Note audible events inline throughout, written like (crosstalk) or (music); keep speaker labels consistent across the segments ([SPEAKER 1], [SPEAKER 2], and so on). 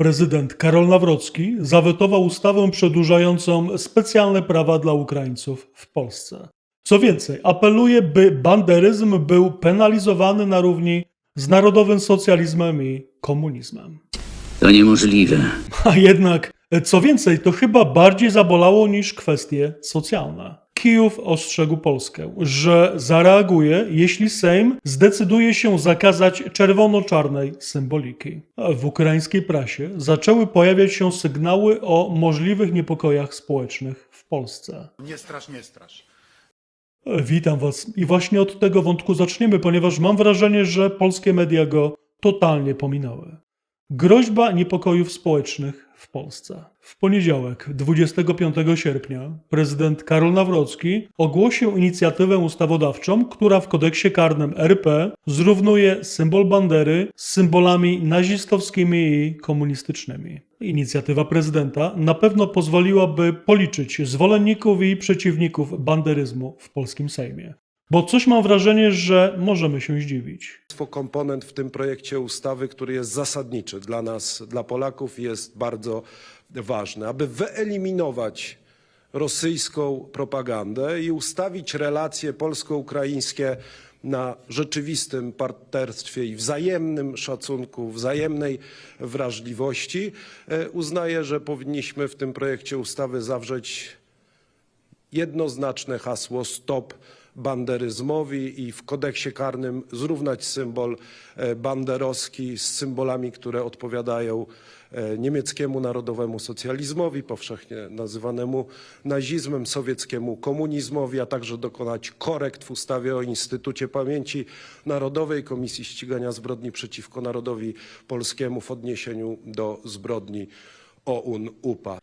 [SPEAKER 1] Prezydent Karol Nawrocki zawetował ustawę przedłużającą specjalne prawa dla Ukraińców w Polsce. Co więcej, apeluje, by banderyzm był penalizowany na równi z narodowym socjalizmem i komunizmem.
[SPEAKER 2] To niemożliwe.
[SPEAKER 1] A jednak, co więcej, to chyba bardziej zabolało niż kwestie socjalne. Kijów ostrzegł Polskę, że zareaguje, jeśli Sejm zdecyduje się zakazać czerwono-czarnej symboliki. W ukraińskiej prasie zaczęły pojawiać się sygnały o możliwych niepokojach społecznych w Polsce.
[SPEAKER 3] Nie strasz, nie strasz.
[SPEAKER 1] Witam Was i właśnie od tego wątku zaczniemy, ponieważ mam wrażenie, że polskie media go totalnie pominęły. Groźba niepokojów społecznych w Polsce. W poniedziałek, 25 sierpnia, prezydent Karol Nawrocki ogłosił inicjatywę ustawodawczą, która w kodeksie karnym RP zrównuje symbol bandery z symbolami nazistowskimi i komunistycznymi. Inicjatywa prezydenta na pewno pozwoliłaby policzyć zwolenników i przeciwników banderyzmu w polskim Sejmie. Bo coś mam wrażenie, że możemy się zdziwić.
[SPEAKER 4] Komponent w tym projekcie ustawy, który jest zasadniczy dla nas, dla Polaków, jest bardzo ważny, aby wyeliminować rosyjską propagandę i ustawić relacje polsko-ukraińskie na rzeczywistym partnerstwie i wzajemnym szacunku, wzajemnej wrażliwości. E, Uznaję, że powinniśmy w tym projekcie ustawy zawrzeć jednoznaczne hasło stop banderyzmowi i w kodeksie karnym zrównać symbol e, banderowski z symbolami, które odpowiadają e, niemieckiemu narodowemu socjalizmowi, powszechnie nazywanemu nazizmem, sowieckiemu komunizmowi, a także dokonać korekt w ustawie o Instytucie Pamięci Narodowej, Komisji Ścigania Zbrodni przeciwko Narodowi Polskiemu w odniesieniu do zbrodni.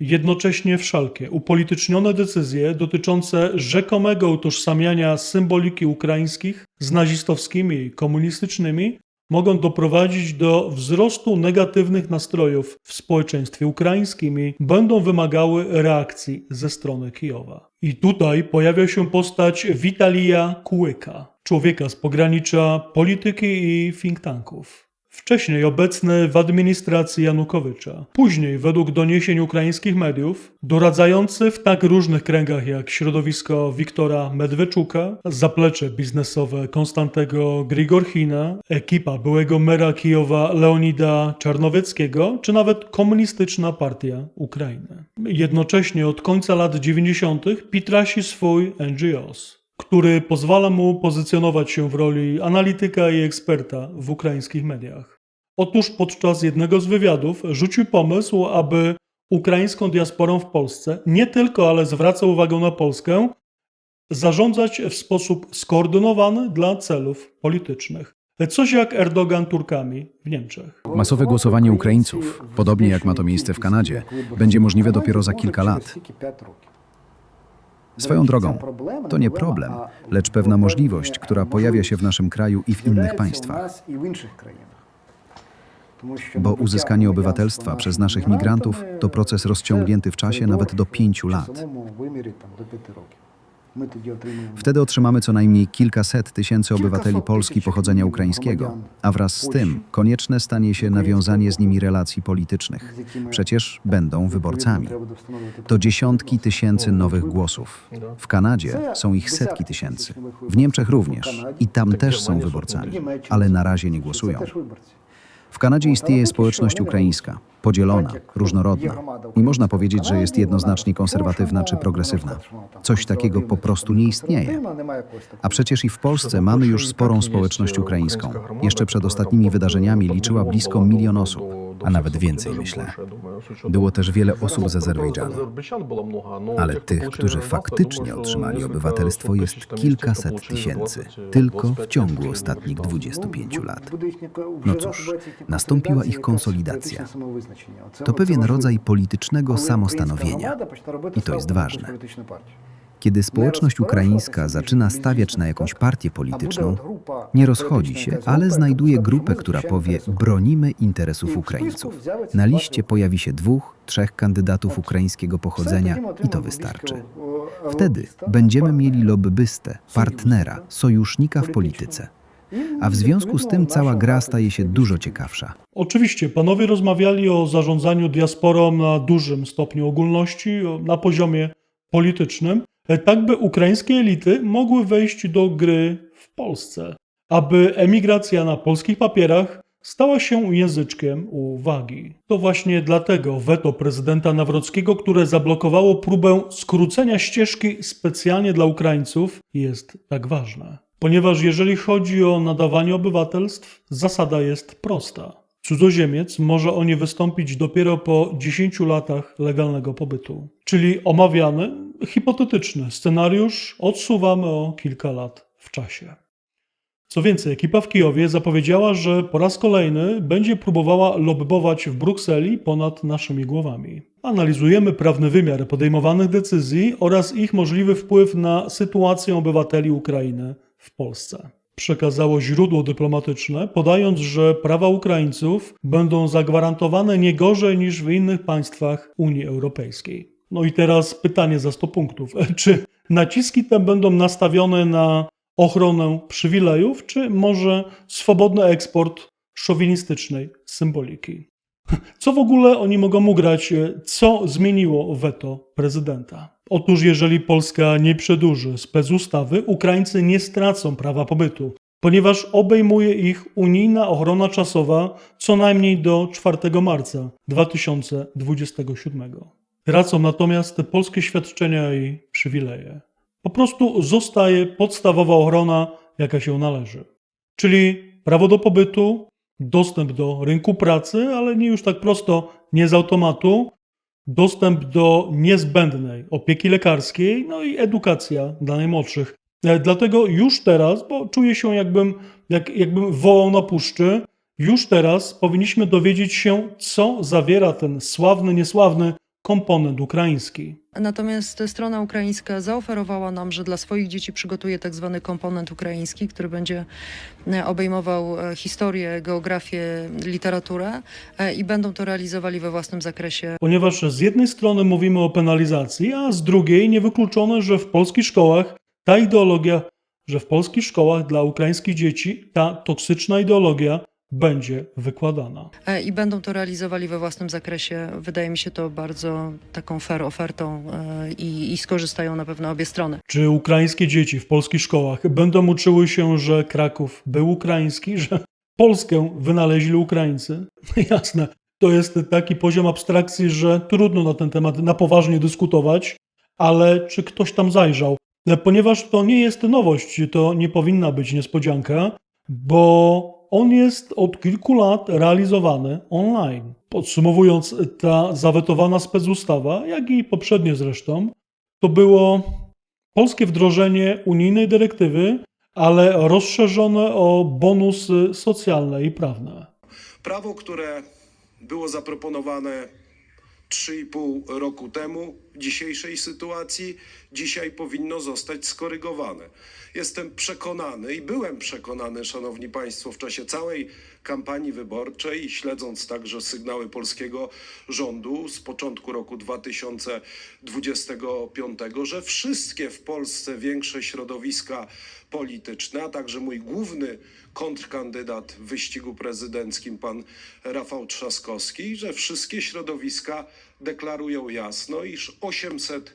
[SPEAKER 1] Jednocześnie wszelkie upolitycznione decyzje dotyczące rzekomego utożsamiania symboliki ukraińskich z nazistowskimi i komunistycznymi mogą doprowadzić do wzrostu negatywnych nastrojów w społeczeństwie ukraińskim i będą wymagały reakcji ze strony Kijowa. I tutaj pojawia się postać Witalija Kułyka, człowieka z pogranicza polityki i think tanków. Wcześniej obecny w administracji Janukowycza, później według doniesień ukraińskich mediów, doradzający w tak różnych kręgach jak środowisko Wiktora Medweczuka, zaplecze biznesowe Konstantego Grigorchina, ekipa byłego mera Kijowa Leonida Czarnowieckiego, czy nawet komunistyczna partia Ukrainy. Jednocześnie od końca lat 90. pitrasi swój NGOs który pozwala mu pozycjonować się w roli analityka i eksperta w ukraińskich mediach. Otóż podczas jednego z wywiadów rzucił pomysł, aby ukraińską diasporą w Polsce nie tylko, ale zwraca uwagę na Polskę, zarządzać w sposób skoordynowany dla celów politycznych. Coś jak Erdogan Turkami w Niemczech.
[SPEAKER 5] Masowe głosowanie Ukraińców, podobnie jak ma to miejsce w Kanadzie, będzie możliwe dopiero za kilka lat. Swoją drogą, to nie problem, lecz pewna możliwość, która pojawia się w naszym kraju i w innych państwach. Bo uzyskanie obywatelstwa przez naszych migrantów to proces rozciągnięty w czasie nawet do pięciu lat. Wtedy otrzymamy co najmniej kilkaset tysięcy obywateli Polski pochodzenia ukraińskiego, a wraz z tym konieczne stanie się nawiązanie z nimi relacji politycznych. Przecież będą wyborcami. To dziesiątki tysięcy nowych głosów. W Kanadzie są ich setki tysięcy. W Niemczech również. I tam też są wyborcami, ale na razie nie głosują. W Kanadzie istnieje społeczność ukraińska, podzielona, różnorodna. Nie można powiedzieć, że jest jednoznacznie konserwatywna czy progresywna. Coś takiego po prostu nie istnieje. A przecież i w Polsce mamy już sporą społeczność ukraińską. Jeszcze przed ostatnimi wydarzeniami liczyła blisko milion osób.
[SPEAKER 6] A nawet więcej, myślę. Było też wiele osób z Azerbejdżanu. Ale tych, którzy faktycznie otrzymali obywatelstwo, jest kilkaset tysięcy, tylko w ciągu ostatnich 25 lat.
[SPEAKER 5] No cóż, nastąpiła ich konsolidacja. To pewien rodzaj politycznego samostanowienia. I to jest ważne. Kiedy społeczność ukraińska zaczyna stawiać na jakąś partię polityczną, nie rozchodzi się, ale znajduje grupę, która powie: Bronimy interesów Ukraińców. Na liście pojawi się dwóch, trzech kandydatów ukraińskiego pochodzenia i to wystarczy. Wtedy będziemy mieli lobbystę, partnera, sojusznika w polityce. a w związku z tym cała gra staje się dużo ciekawsza.
[SPEAKER 1] Oczywiście, panowie rozmawiali o zarządzaniu diasporą na dużym stopniu ogólności, na poziomie politycznym, tak by ukraińskie elity mogły wejść do gry w Polsce, aby emigracja na polskich papierach stała się języczkiem uwagi. To właśnie dlatego weto prezydenta Nawrockiego, które zablokowało próbę skrócenia ścieżki specjalnie dla Ukraińców, jest tak ważne. Ponieważ jeżeli chodzi o nadawanie obywatelstw, zasada jest prosta. Cudzoziemiec może o nie wystąpić dopiero po 10 latach legalnego pobytu. Czyli omawiany, hipotetyczny scenariusz odsuwamy o kilka lat w czasie. Co więcej, ekipa w Kijowie zapowiedziała, że po raz kolejny będzie próbowała lobbować w Brukseli ponad naszymi głowami. Analizujemy prawny wymiar podejmowanych decyzji oraz ich możliwy wpływ na sytuację obywateli Ukrainy w Polsce. Przekazało źródło dyplomatyczne, podając, że prawa Ukraińców będą zagwarantowane nie gorzej niż w innych państwach Unii Europejskiej. No i teraz pytanie za 100 punktów. (laughs) Czy naciski te będą nastawione na ochronę przywilejów, czy może swobodny eksport szowinistycznej symboliki? (laughs) Co w ogóle oni mogą ugrać? Co zmieniło weto prezydenta? Otóż, jeżeli Polska nie przedłuży specustawy, Ukraińcy nie stracą prawa pobytu, ponieważ obejmuje ich unijna ochrona czasowa co najmniej do 4 marca 2027. Tracą natomiast polskie świadczenia i przywileje. Po prostu zostaje podstawowa ochrona, jaka się należy. Czyli prawo do pobytu, dostęp do rynku pracy, ale nie już tak prosto, nie z automatu, dostęp do niezbędnej opieki lekarskiej, no i edukacja dla najmłodszych. E, Dlatego już teraz, bo czuję się jakbym, jak, jakbym wołał na puszczy, już teraz powinniśmy dowiedzieć się, co zawiera ten sławny, niesławny komponent ukraiński.
[SPEAKER 2] Natomiast strona ukraińska zaoferowała nam, że dla swoich dzieci przygotuje tak zwany komponent ukraiński, który będzie e, obejmował e, historię, geografię, literaturę e, i będą to realizowali we własnym zakresie.
[SPEAKER 1] Ponieważ z jednej strony mówimy o penalizacji, a z drugiej niewykluczone, że w polskich szkołach ta ideologia, że w polskich szkołach dla ukraińskich dzieci ta toksyczna ideologia będzie wykładana.
[SPEAKER 2] E, I będą to realizowali we własnym zakresie. Wydaje mi się to bardzo taką fair ofertą e, i, i skorzystają na pewno obie strony.
[SPEAKER 1] Czy ukraińskie dzieci w polskich szkołach będą uczyły się, że Kraków był ukraiński, (laughs) że Polskę wynaleźli Ukraińcy? Jasne, to jest taki poziom abstrakcji, że trudno na ten temat na poważnie dyskutować, ale czy ktoś tam zajrzał? Ponieważ to nie jest nowość, to nie powinna być niespodzianka, bo on jest od kilku lat realizowany online. Podsumowując, ta zawetowana specustawa, jak i poprzednie zresztą, to było polskie wdrożenie unijnej dyrektywy, ale rozszerzone o bonusy socjalne i prawne.
[SPEAKER 4] Prawo, które było zaproponowane 3,5 roku temu, w dzisiejszej sytuacji, dzisiaj powinno zostać skorygowane. Jestem przekonany i byłem przekonany, Szanowni Państwo, w czasie całej kampanii wyborczej śledząc także sygnały polskiego rządu z początku roku 2025, że wszystkie w Polsce większe środowiska polityczne, a także mój główny kontrkandydat w wyścigu prezydenckim, pan Rafał Trzaskowski, że wszystkie środowiska deklarują jasno, iż 800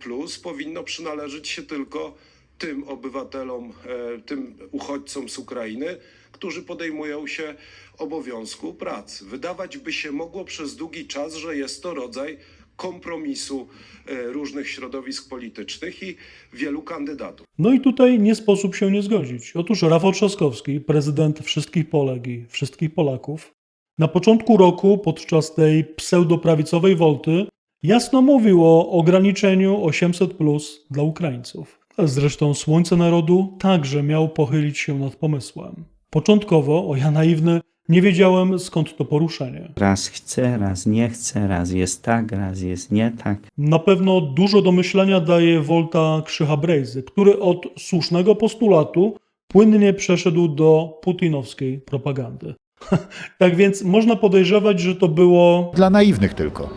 [SPEAKER 4] plus powinno przynależeć się tylko tym obywatelom, e, tym uchodźcom z Ukrainy, którzy podejmują się obowiązku pracy. Wydawać by się mogło przez długi czas, że jest to rodzaj kompromisu e, różnych środowisk politycznych i wielu kandydatów.
[SPEAKER 1] No i tutaj nie sposób się nie zgodzić. Otóż Rafał Trzaskowski, prezydent wszystkich Polek i wszystkich Polaków, na początku roku podczas tej pseudoprawicowej wolty jasno mówił o ograniczeniu 800 plus dla Ukraińców. Zresztą Słońce Narodu także miał pochylić się nad pomysłem. Początkowo, o ja naiwny, nie wiedziałem skąd to poruszenie.
[SPEAKER 3] Raz chce, raz nie chce, raz jest tak, raz jest nie tak.
[SPEAKER 1] Na pewno dużo do myślenia daje Volta Krzycha-Brejzy, który od słusznego postulatu płynnie przeszedł do putinowskiej propagandy. (laughs) tak więc można podejrzewać, że to było
[SPEAKER 7] Dla naiwnych tylko.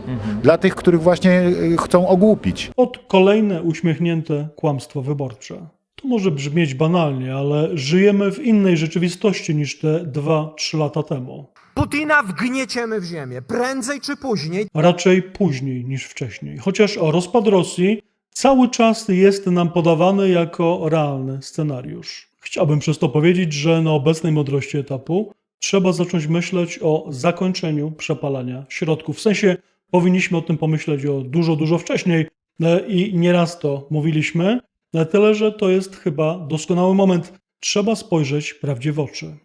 [SPEAKER 7] Dla tych, których właśnie y, chcą ogłupić.
[SPEAKER 1] od kolejne uśmiechnięte kłamstwo wyborcze. To może brzmieć banalnie, ale żyjemy w innej rzeczywistości niż te 2-3 lata temu.
[SPEAKER 8] Putina wgnieciemy w ziemię, prędzej czy później.
[SPEAKER 1] Raczej później niż wcześniej. Chociaż rozpad Rosji cały czas jest nam podawany jako realny scenariusz. Chciałbym przez to powiedzieć, że na obecnej mądrości etapu trzeba zacząć myśleć o zakończeniu przepalania środków. W sensie powinniśmy o tym pomyśleć o dużo, dużo wcześniej e, i nieraz to mówiliśmy, e, tyle że to jest chyba doskonały moment. Trzeba spojrzeć prawdzie w oczy.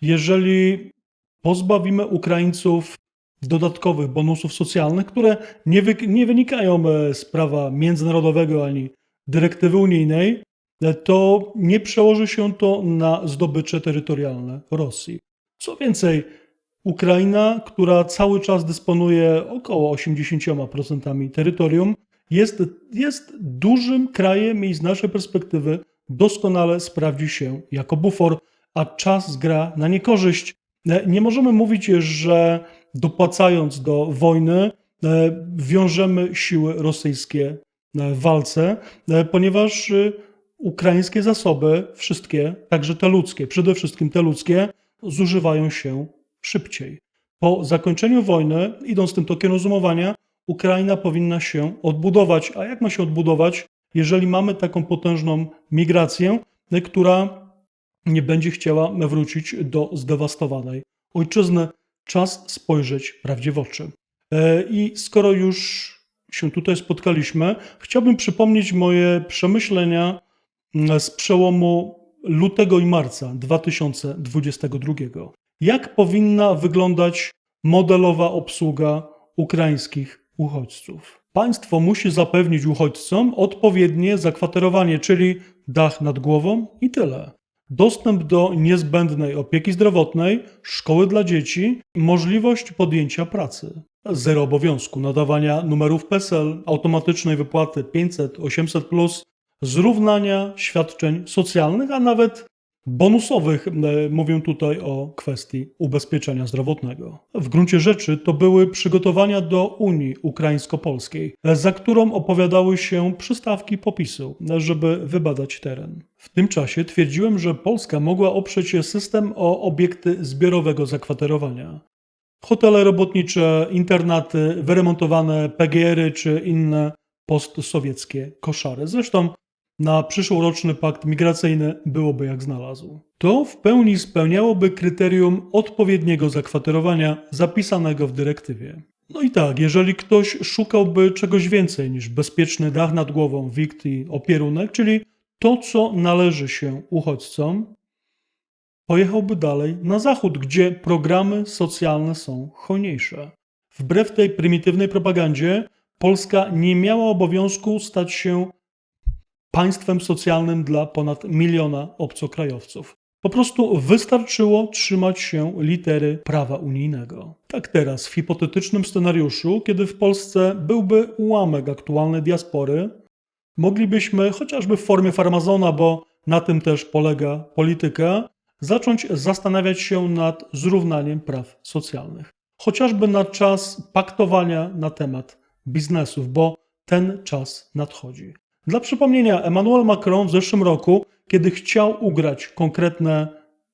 [SPEAKER 1] Jeżeli pozbawimy Ukraińców dodatkowych bonusów socjalnych, które nie, wy, nie wynikają e, z prawa międzynarodowego ani dyrektywy unijnej, e, to nie przełoży się to na zdobycze terytorialne Rosji. Co więcej, Ukraina, która cały czas dysponuje około 80% terytorium, jest, jest dużym krajem i z naszej perspektywy doskonale sprawdzi się jako bufor, a czas gra na niekorzyść. E, Nie możemy mówić, że dopłacając do wojny e, wiążemy siły rosyjskie w walce, e, ponieważ e, ukraińskie zasoby, wszystkie, także te ludzkie, przede wszystkim te ludzkie, zużywają się szybciej. Po zakończeniu wojny, idąc tym tokiem rozumowania, Ukraina powinna się odbudować. A jak ma się odbudować, jeżeli mamy taką potężną migrację, e, która nie będzie chciała wrócić do zdewastowanej ojczyzny? Czas spojrzeć prawdzie w oczy. E, I skoro już się tutaj spotkaliśmy, chciałbym przypomnieć moje przemyślenia mm, z przełomu lutego i marca 2022. Jak powinna wyglądać modelowa obsługa ukraińskich uchodźców? Państwo musi zapewnić uchodźcom odpowiednie zakwaterowanie, czyli dach nad głową i tyle. Dostęp do niezbędnej opieki zdrowotnej, szkoły dla dzieci, możliwość podjęcia pracy. Zero obowiązku nadawania numerów PESEL, automatycznej wypłaty 500, 800, zrównania świadczeń socjalnych, a nawet bonusowych. E, Mówię tutaj o kwestii ubezpieczenia zdrowotnego. W gruncie rzeczy to były przygotowania do Unii Ukraińsko-Polskiej, za którą opowiadały się przystawki popisu, żeby wybadać teren. W tym czasie twierdziłem, że Polska mogła oprzeć się system o obiekty zbiorowego zakwaterowania. Hotele robotnicze, internaty, wyremontowane PGR-y czy inne postsowieckie koszary. Zresztą na przyszłoroczny pakt migracyjny byłoby jak znalazł. To w pełni spełniałoby kryterium odpowiedniego zakwaterowania zapisanego w dyrektywie. No i tak, jeżeli ktoś szukałby czegoś więcej niż bezpieczny dach nad głową, wikt i opierunek, czyli to, co należy się uchodźcom, pojechałby dalej na zachód, gdzie programy socjalne są hojniejsze. Wbrew tej prymitywnej propagandzie, Polska nie miała obowiązku stać się państwem socjalnym dla ponad miliona obcokrajowców. Po prostu wystarczyło trzymać się litery prawa unijnego. Tak teraz, w hipotetycznym scenariuszu, kiedy w Polsce byłby ułamek aktualnej diaspory, moglibyśmy chociażby w formie farmazona, bo na tym też polega polityka, zacząć zastanawiać się nad zrównaniem praw socjalnych. Chociażby na czas paktowania na temat biznesów, bo ten czas nadchodzi. Dla przypomnienia, Emmanuel Macron w zeszłym roku, kiedy chciał ugrać konkretne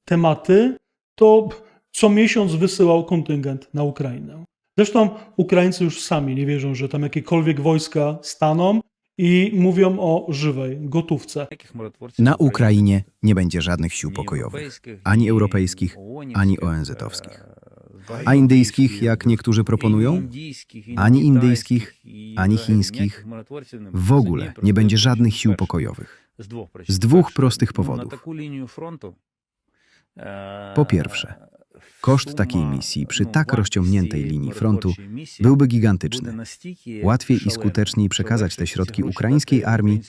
[SPEAKER 1] tematy, to co miesiąc wysyłał kontyngent na Ukrainę. Zresztą Ukraińcy już sami nie wierzą, że tam jakiekolwiek wojska staną i mówią o żywej gotówce.
[SPEAKER 6] Na Ukrainie nie będzie żadnych sił pokojowych, ani europejskich, ani ONZ-owskich. A indyjskich, jak niektórzy proponują? Ani indyjskich, ani chińskich. W ogóle nie będzie żadnych sił pokojowych. Z dwóch prostych powodów. Po pierwsze, koszt takiej misji przy tak rozciągniętej linii frontu byłby gigantyczny. Łatwiej i skuteczniej przekazać te środki ukraińskiej armii,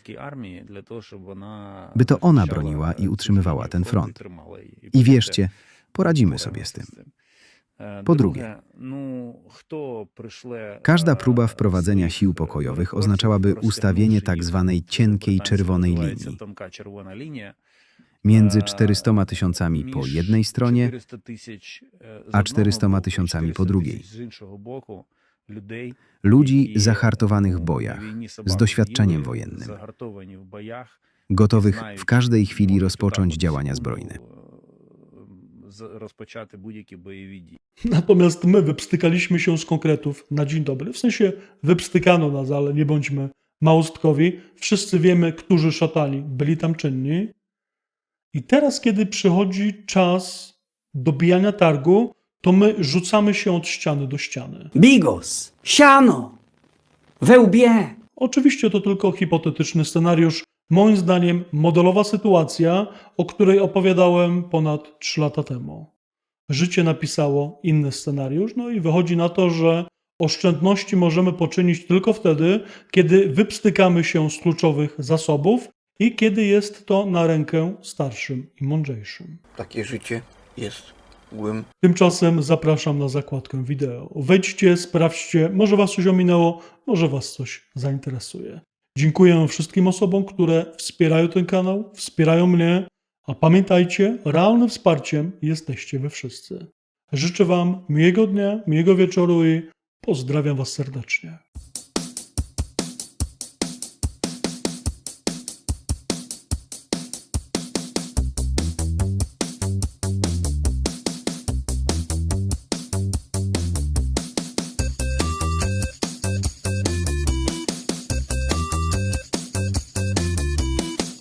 [SPEAKER 6] by to ona broniła i utrzymywała ten front. I wierzcie, poradzimy sobie z tym. Po drugie, każda próba wprowadzenia sił pokojowych oznaczałaby ustawienie tak zwanej cienkiej czerwonej linii między 400 tysiącami po jednej stronie, a 400 tysiącami po drugiej. Ludzi zahartowanych w bojach, z doświadczeniem wojennym.
[SPEAKER 5] gotowych w każdej chwili rozpocząć działania zbrojne
[SPEAKER 3] rozpoczęte budь-jakie bojowe dzieje.
[SPEAKER 1] Natomiast my wypstykaliśmy się z konkretów na dzień dobry. W sensie wypstykano nas, ale nie bądźmy małostkowi. Wszyscy wiemy, którzy szatani byli tam czynni. I teraz, kiedy przychodzi czas dobijania targu, to my rzucamy się od ściany do ściany.
[SPEAKER 9] Bigos! Siano! We łbie!
[SPEAKER 1] Oczywiście to tylko hipotetyczny scenariusz, Moim zdaniem modelowa sytuacja, o której opowiadałem ponad 3 lata temu. Życie napisało inny scenariusz, no i wychodzi na to, że oszczędności możemy poczynić tylko wtedy, kiedy wypstykamy się z kluczowych zasobów i kiedy jest to na rękę starszym i mądrzejszym.
[SPEAKER 10] Takie życie jest złym.
[SPEAKER 1] Tymczasem zapraszam na zakładkę wideo. Wejdźcie, sprawdźcie, może Was coś ominęło, może Was coś zainteresuje. Dziękuję wszystkim osobom, które wspierają ten kanał, wspierają mnie, a pamiętajcie, realnym wsparciem jesteście Wy wszyscy. Życzę Wam miłego dnia, miłego wieczoru i pozdrawiam Was serdecznie.